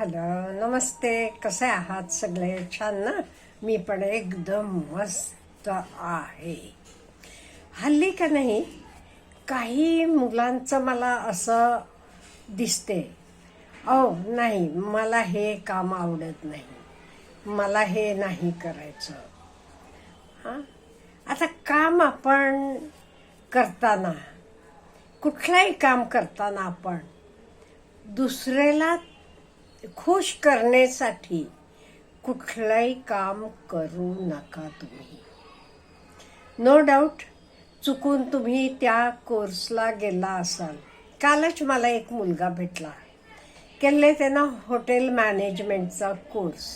Hello नमस्ते कसे आहात सगळे? छान ना? मी पण एकदम मस्त आहे. हल्ली का नाही काही मुलांचं मला असं दिसते. ओ नाही मला हे काम आवडत नाही. मला हे नाही करायचं. हां? आता काम आपण करताना कुठलंही काम करताना आपण दुसऱ्याला खुश करण्यासाठी कुठलंही काम करू नका तुम्ही. नो डाऊट चुकून तुम्ही त्या कोर्सला गेला असाल. कालच मला एक मुलगा भेटला. केले त्यांना हॉटेल मॅनेजमेंटचा कोर्स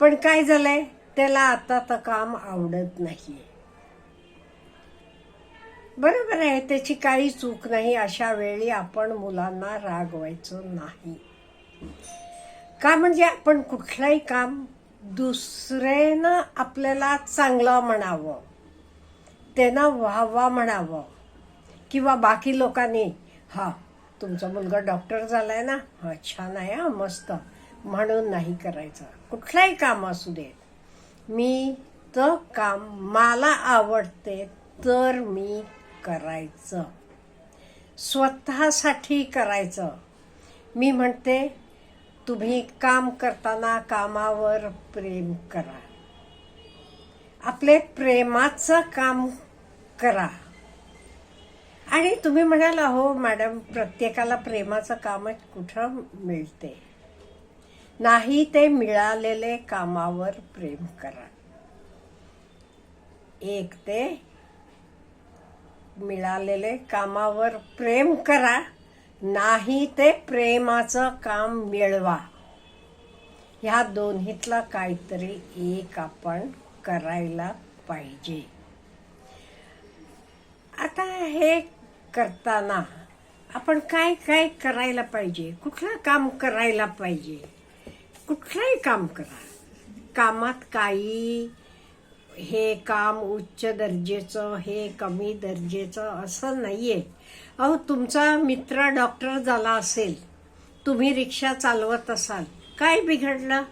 पण काय झालंय? त्याला आता तर काम आवडत नाही बरोबर आहे त्याची काही चूक नाही अशा वेळी आपण मुलांना रागवायचं नाही. का म्हणजे आपण कुठलंही काम दुसऱ्यानं आपल्याला चांगलं म्हणावं त्यांना व्हावा म्हणावं किंवा बाकी लोकांनी हा तुमचा मुलगा डॉक्टर झालाय ना हा छान आहे हा मस्त म्हणून नाही करायचं. कुठलंही काम असू दे. मी तर काम मला आवडते तर मी करायचं. स्वतःसाठी करायचं. मी म्हणते तुम्ही काम करताना कामावर प्रेम करा. आपले प्रेमाचं काम करा. आणि तुम्ही म्हणाल हो मॅडम प्रत्येकाला प्रेमाचं कामच कुठं मिळते? नाही ते मिळालेले कामावर प्रेम करा. एक ते मिळालेले कामावर प्रेम करा. नाही ते प्रेमाचं काम मिळवा ह्या दोन्हीतला काहीतरी एक आपण करायला पाहिजे. आता हे करताना आपण काय काय करायला पाहिजे? कुठलं काम करायला पाहिजे? कुठलंही काम करा. कामात काही हे काम उच्च दर्जेचं हे कमी दर्जेचं असं नाही आहे अहो तुमचा मित्र डॉक्टर झाला असेल तुम्ही रिक्षा चालवत असाल काय बिघडलं?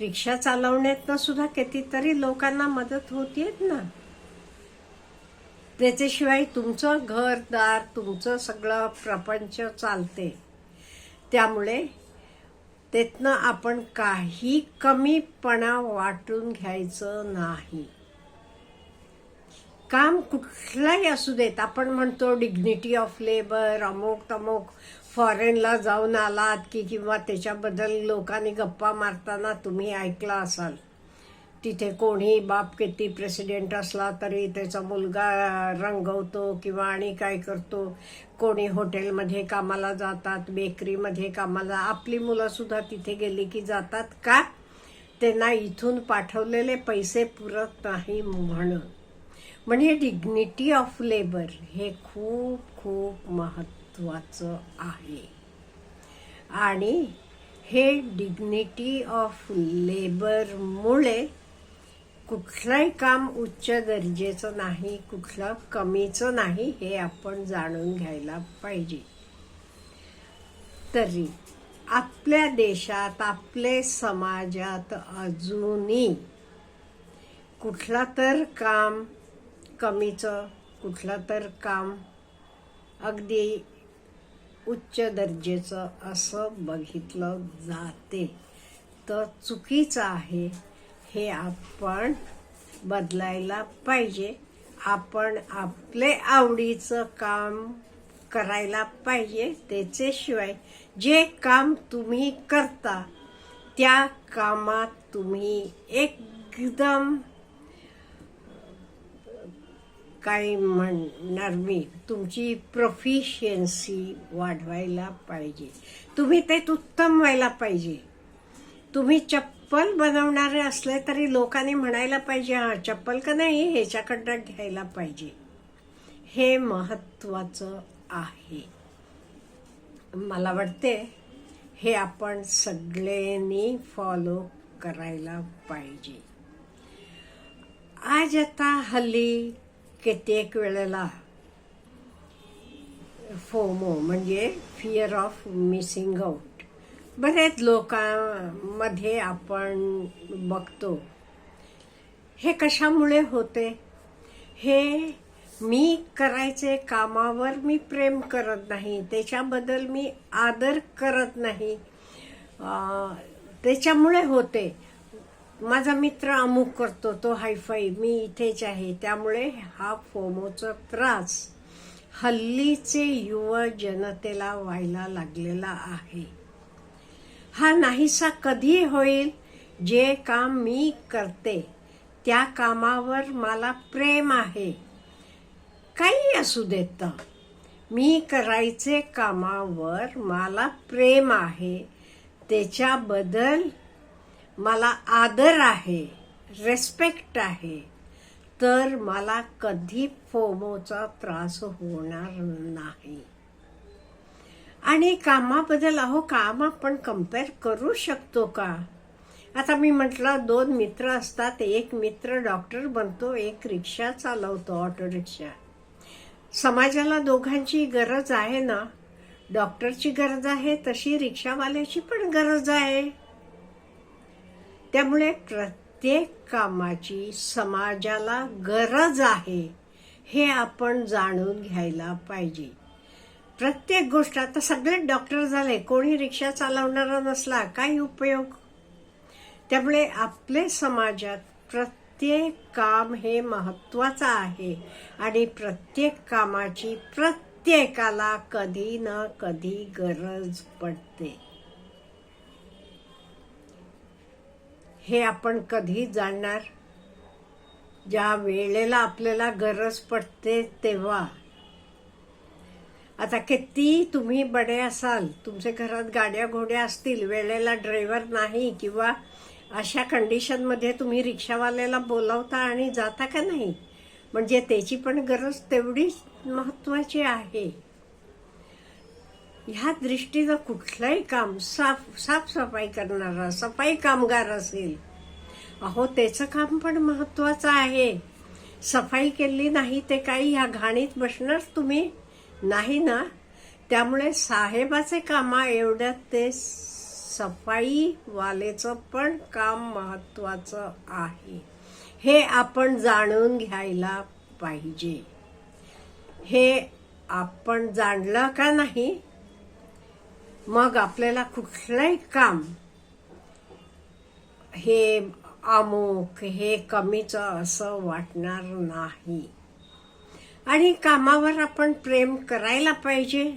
रिक्षा चालवण्यातनं सुद्धा कितीतरी लोकांना मदत होतीये ना? त्याच्याशिवाय तुमचं घरदार तुमचं सगळं प्रपंच चालते. त्यामुळे त्यातनं आपण काही कमीपणा वाटून घ्यायचं नाही. काम कुठलाही असू देत आपण म्हणतो डिग्निटी ऑफ लेबर अमुक तमुक फॉरेनला जाऊन आलात की किंवा त्याच्याबद्दल लोकांनी गप्पा मारताना तुम्ही ऐकला असाल. तिथे कोणी बाप किती प्रेसिडेंट असला तरी त्याचा मुलगा रंगवतो किंवा आणि काय करतो. कोणी हॉटेलमध्ये कामाला जातात बेकरीमध्ये कामाला आपली मुलंसुद्धा तिथे गेली की जातात का? त्यांना इथून पाठवलेले पैसे पुरत नाही म्हणून. म्हणजे डिग्निटी ऑफ लेबर हे खूप खूप महत्त्वाचं आहे. आणि हे डिग्निटी ऑफ लेबरमुळे कुठलंही काम उच्च दर्जेचं नाही कुठलं कमीचं नाही हे आपण जाणून घ्यायला पाहिजे. तरी आपल्या देशात आपले समाजात अजूनही कुठलं तर काम कमीचं कुठलं तर काम अगदी उच्च दर्जेचं असं बघितलं जाते. तर चुकीचं आहे हे आपण बदलायला पाहिजे. आपण आपले आवडीचं काम करायला पाहिजे त्याच्याशिवाय जे काम तुम्ही करता त्या कामात तुम्ही एकदम काय म्हणणार मी? तुमची प्रोफिशियन्सी वाढवायला पाहिजे. तुम्ही ते उत्तम व्हायला पाहिजे. तुम्ही चप्पल बनवणारे असले तरी लोकांनी म्हणायला पाहिजे हा चप्पल का नाही? ह्याच्याकडनं घ्यायला पाहिजे. हे महत्वाचं आहे. मला वाटते हे आपण सगळ्यांनी फॉलो करायला पाहिजे. आज आता हल्ली कित्येक वेळेला फोमो म्हणजे फिअर ऑफ मिसिंग आउट बरेच लोकांमध्ये आपण बघतो हे कशामुळे होते? हे मी करायचे कामावर मी प्रेम करत नाही त्याच्याबद्दल मी आदर करत नाही. त्याच्यामुळे होते. माझा मित्र अमुक करतो तो हायफाय मी इथेच आहे. त्यामुळे हा फोमोचा त्रास हल्लीचे युवा जनतेला व्हायला लागलेला आहे. हा नाहीसा कधी होईल? जे काम मी करते त्या कामावर मला प्रेम आहे. काही असू देत. मी करायचे कामावर मला प्रेम आहे. त्याच्याबद्दल मला आदर आहे रेस्पेक्ट आहे तर मला कधी फोमोचा त्रास होणार नाही. आणि कामाबद्दल अहो काम आपण कंपेअर करू शकतो का? आता मी म्हटलं दोन मित्र असतात एक मित्र डॉक्टर बनतो एक रिक्षा चालवतो ऑटो रिक्षा समाजाला दोघांची गरज आहे ना? डॉक्टरची गरज आहे तशी रिक्षावाल्याची पण गरज आहे. त्यामुळे प्रत्येक कामाची समाजाला गरज आहे हे आपण जाणून घ्यायला पाहिजे. प्रत्येक गोष्ट आता सगळेच डॉक्टर झाले कोणी रिक्षा चालवणारा नसला काही उपयोग? त्यामुळे आपले समाजात प्रत्येक काम हे महत्त्वाचं आहे आणि प्रत्येक कामाची प्रत्येकाला कधी ना कधी गरज पडते. हे आपण कधी जाणणार. ज्या वेळेला आपल्याला गरज पडते तेव्हा. आता किती तुम्ही बडे असाल तुमच्या घरात गाड्या घोड्या असतील वेळेला ड्रायव्हर नाही किंवा अशा कंडिशनमध्ये तुम्ही रिक्षावाल्याला बोलावता आणि जाता का नाही? म्हणजे त्याची पण गरज तेवढीच महत्त्वाची आहे. ह्या दृष्टीनं कुठलंही काम साफ साफसफाई करणारा सफाई कामगार असेल अहो त्याचं काम पण महत्त्वाचं आहे. सफाई केली नाही ते काही ह्या घाणीत बसणार तुम्ही? नाही ना? त्यामुळे साहेबाचे कामा एवढ्यात ते सफाईवालेचं पण काम महत्त्वाचं आहे. हे आपण जाणून घ्यायला पाहिजे. हे आपण जाणलं का नाही? मग आपल्याला कुठलंही काम हे अमुक हे कमीचं असं वाटणार नाही. आणि कामावर आपण प्रेम करायला पाहिजे.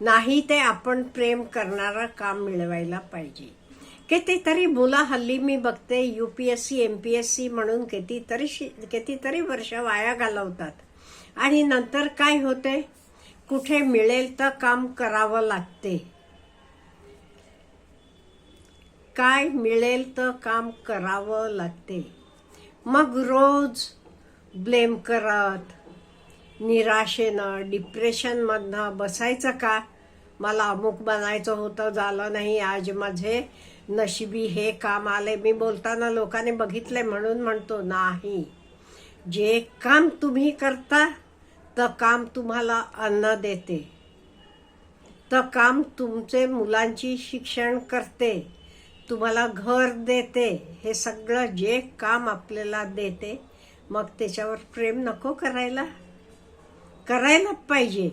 नाही ते आपण प्रेम करणारं काम मिळवायला पाहिजे. कितीतरी मुलं हल्ली मी बघते U P S C M P S C म्हणून कितीतरी कितीतरी वर्ष वाया घालवतात. आणि नंतर काय होते? कुठे मिळेल तर काम करावं लागते. काय मिळेल तर काम करावं लागते. मग रोज ब्लेम करत निराशेनं डिप्रेशनमधनं बसायचं का? मला अमुक बनायचं होतं झालं नाही आज माझे नशिबी हे काम आले. मी बोलताना लोकांनी बघितले म्हणून म्हणतो नाही. जे काम तुम्ही करता तर काम तुम्हाला अन्न देते. तर काम तुमचे मुलांची शिक्षण करते. तुम्हाला घर देते. हे सगळं जे काम आपल्याला देते मग त्याच्यावर प्रेम नको करायला. करायला पाहिजे.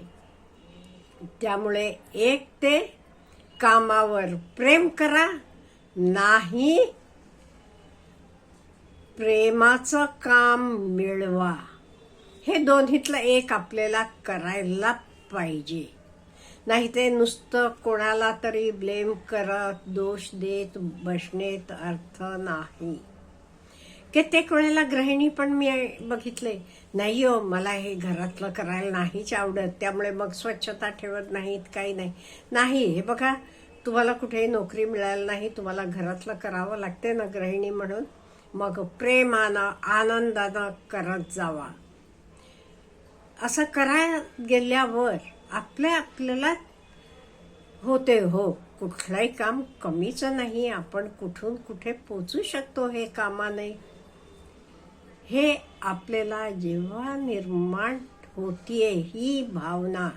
त्यामुळे एक ते कामावर प्रेम करा. नाही प्रेमाचं काम मिळवा. हे दोन्हीतलं एक आपल्याला करायला पाहिजे. नाही ते नुसतं कोणाला तरी ब्लेम करत दोष देत बसण्यात अर्थ नाही. कित्येक वेळेला गृहिणी पण मी बघितले नाही हो मला हे घरातलं करायला नाहीच आवडत त्यामुळे मग स्वच्छता ठेवत नाहीत काही नाही. नाही हे बघा तुम्हाला कुठेही नोकरी मिळायला नाही तुम्हाला घरातलं करावं लागते ना गृहिणी म्हणून मग प्रेमानं आनंदानं करत जावा. असं कराय गेल्यावर आपल्या आपल्याला होते हो. कुठलंही काम कमीचं नाही. आपण कुठून कुठे पोचू शकतो हे कामाने. हे आपल्याला जेव्हा निर्माण होतीये ही भावना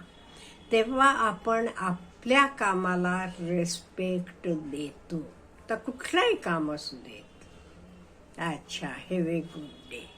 तेव्हा आपण आपल्या कामाला रेस्पेक्ट देतो. तर कुठलंही काम असू देत. अच्छा हॅव ए गुड डे